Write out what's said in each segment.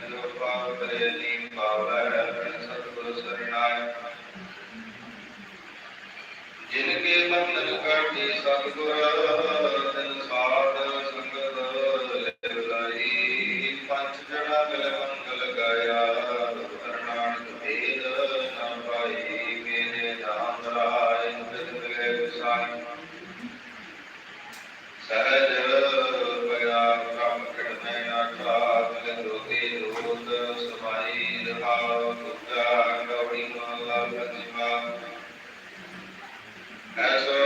ਜੋ ਪਾਪ ਕਰੇ ਨੀ ਪਾਵੈ ਆਪਣੇ ਸਤਿਗੁਰ ਸਰਨਾਇ ਜਿਨ ਕੇ ਬੰਧਨ ਕਾਟੇ ਸਤਿਗੁਰ ਤਨ ਸਾਧ As a.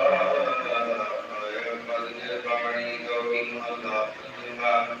um,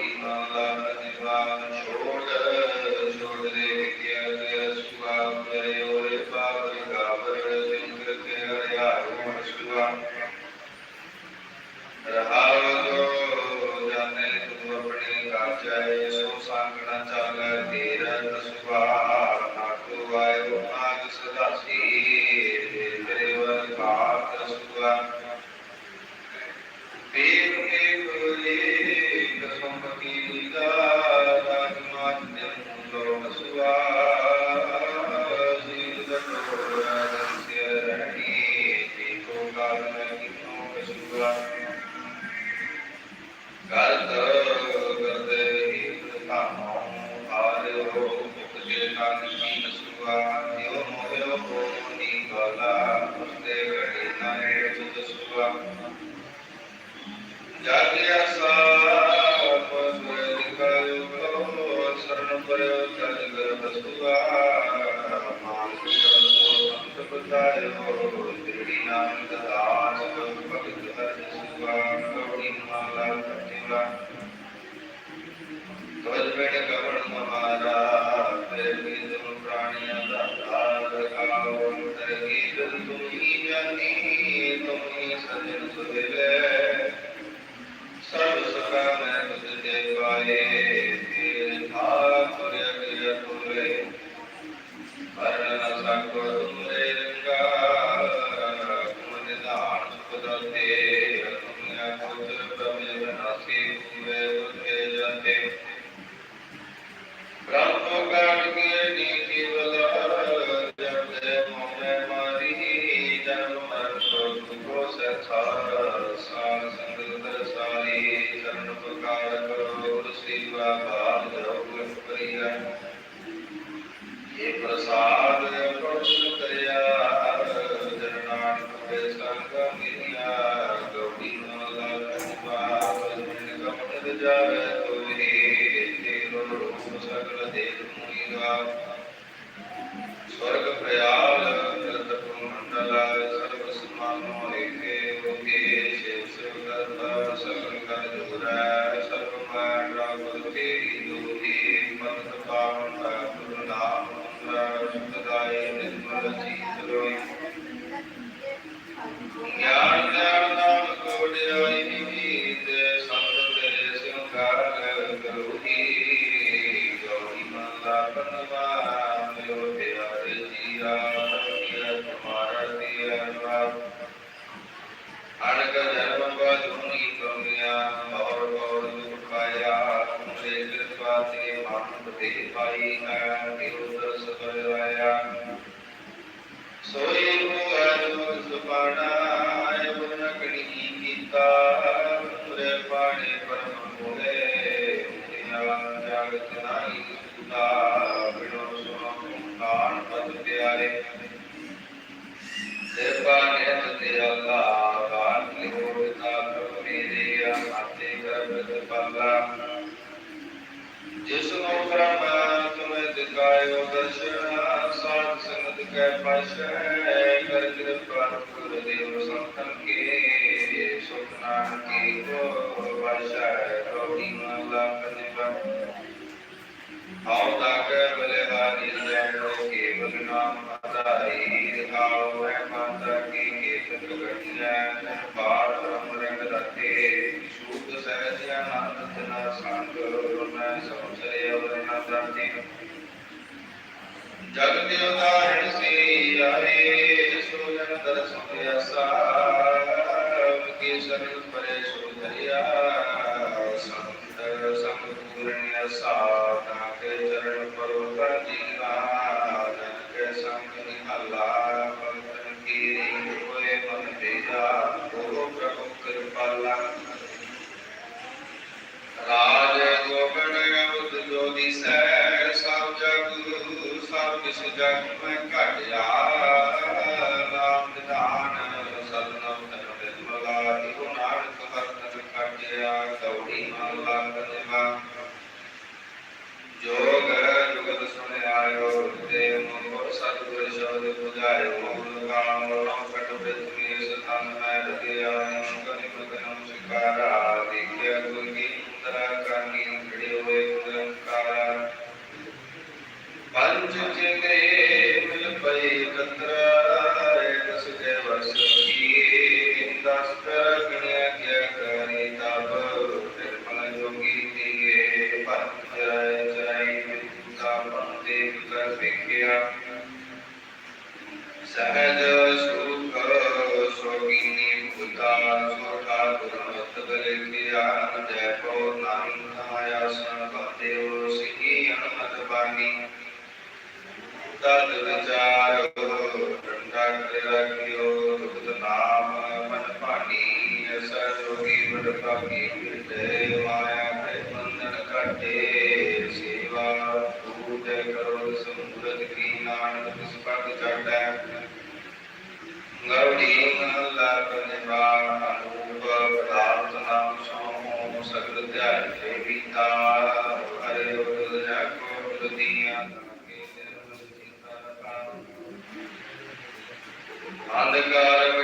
الله ਨਾਨਕ ਦਾਸ ਭਗਤ ਹਰਿ ਸੁਆ ਕਵੀ ਮਾਲਾ ਕਟਿਵਾ ਦਵਜ ਬੈਠ ਕਵਣ స్వర్గ ప్రయాణ ਬੱਲਾ ਜਿਸ ਨੂੰ ਬ੍ਰਹਮ ਤੁਮੇ ਦਿਖਾਇਓ ਦਰਸ਼ਨ, ਸਾਧ ਸੰਗਤ ਕੈ ਪਾਸ਼ੈ ਕਰ ਕਿਰਪਾ ਗੁਰਦੇਵ ਸੰਤਨ ਕੇ ਸੁਖਨਾ ਕੀ ਕੋ ਵਾਸ਼ੈ ਰੋਦੀ ਮਾਲਾ ਕਨਿਵਾ ਆਉ ਤਾ ਕੈ ਬਲੇ ਹਾਰੀ ਜੈ ਲੋਕੇ ਬਲ ਨਾਮ ਮਤਾਈ ਆਉ ਹੈ ਮਾਤਾ ਕੀ ਜਗ ਦੇ ਉਤਾਰਨ ਸੇ ਆਏ ਸੋ ਜਨ ਦਰਸ ਹੋਇਆ ਸਾਬ ਕੇ ਸਰਲ ਪਰੇ ਸੋ ਧਰਿਆ ਸੰਤ ਸੰਤ ਪੂਰਨ ਅਸਾ ਰਾਜ ਗੋਬਿੰਦ ਅਵਧ ਜੋਦੀ ਸਹਿ ਸਭ ਜਗ ਸਭ ਕਿਸ ਜਗ ਮੈਂ ਘਟ ਕਿਣਿਆ ਕਿਆ ਕਰੇ ਤਬ ਨਿਰਮਲ ਜੋਗੀ ਤੀਏ ਭਗਤ ਜਾਇ ਜਾਇ ਮਿੱਤਾ ਬੰਦੇ ਕਰ ਸਿੱਖਿਆ ਸਹਜ ਸੁਖ ਸੋਗਿਨੀ ਭੂਤਾ ਸੁਖਾ ਗੁਰਮਤ ਬਲੇ ਕਿਆ ਜੈ ਕੋ ਨਾਮ ਆਇਆ ਸੰਭਾਤਿਓ ਸਿਹੀ ਅਨਮਤ ਬਾਣੀ। ਤਦ ਵਿਚਾਰ ਰੰਗਾ ਕਰਿ ਰਖਿਓ ਤੁਧ ਨਾਮ ਪਾਪੀ ਤੇ ਮਾਇਆ ਤੇ ਬੰਧਨ ਕਟੇ ਸੇਵਾ ਸੂਤ ਕਰੋ ਸੰਗੁਰਤ ਕੀ ਨਾਨਕ ਤਿਸ ਪਦ ਚੜੈ ਗੌੜੀ ਮਹਲਾ ਪੰਜਵਾ ਅਨੂਪ ਪ੍ਰਾਪਤ ਨਾਮ ਸੋਮ ਸਗਲ ਧਿਆਨ ਤੇ ਵੀਤਾ ਹਰੇ ਉਦਲ ਜਾਕੋ ਦੁਨੀਆ ਅੰਧਕਾਰ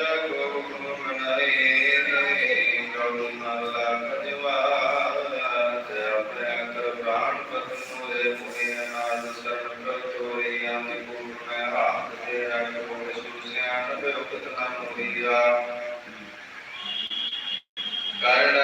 ಕಾರಣ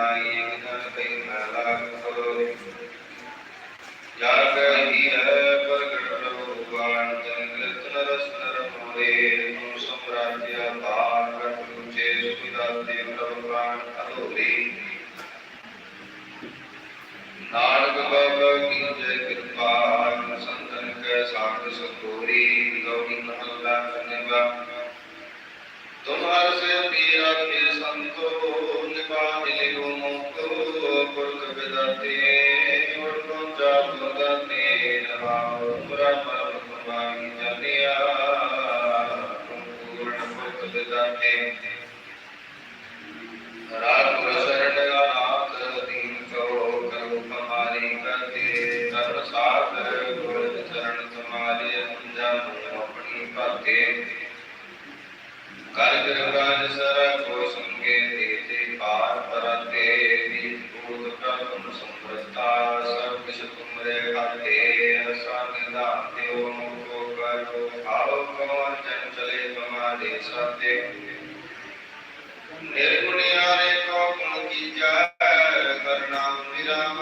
uh, सत्य निर्गुण यारे को गुण की जाय करना विराम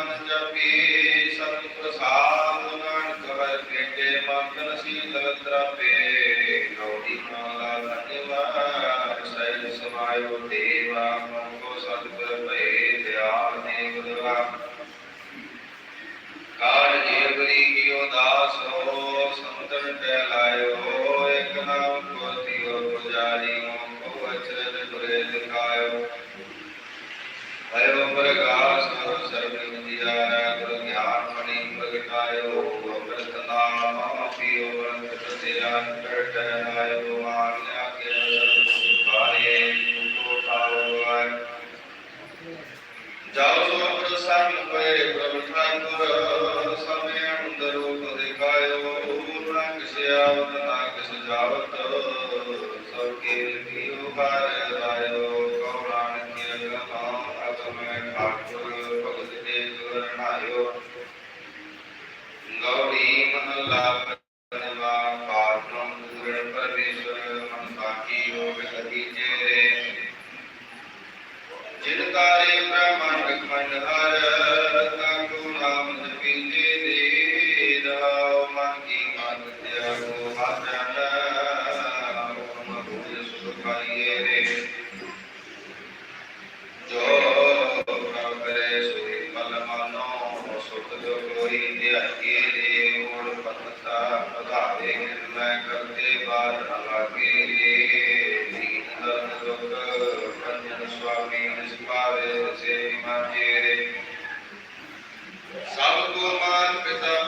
ਸਭ ਕੋ ਮਾਨ ਪਿਤਾ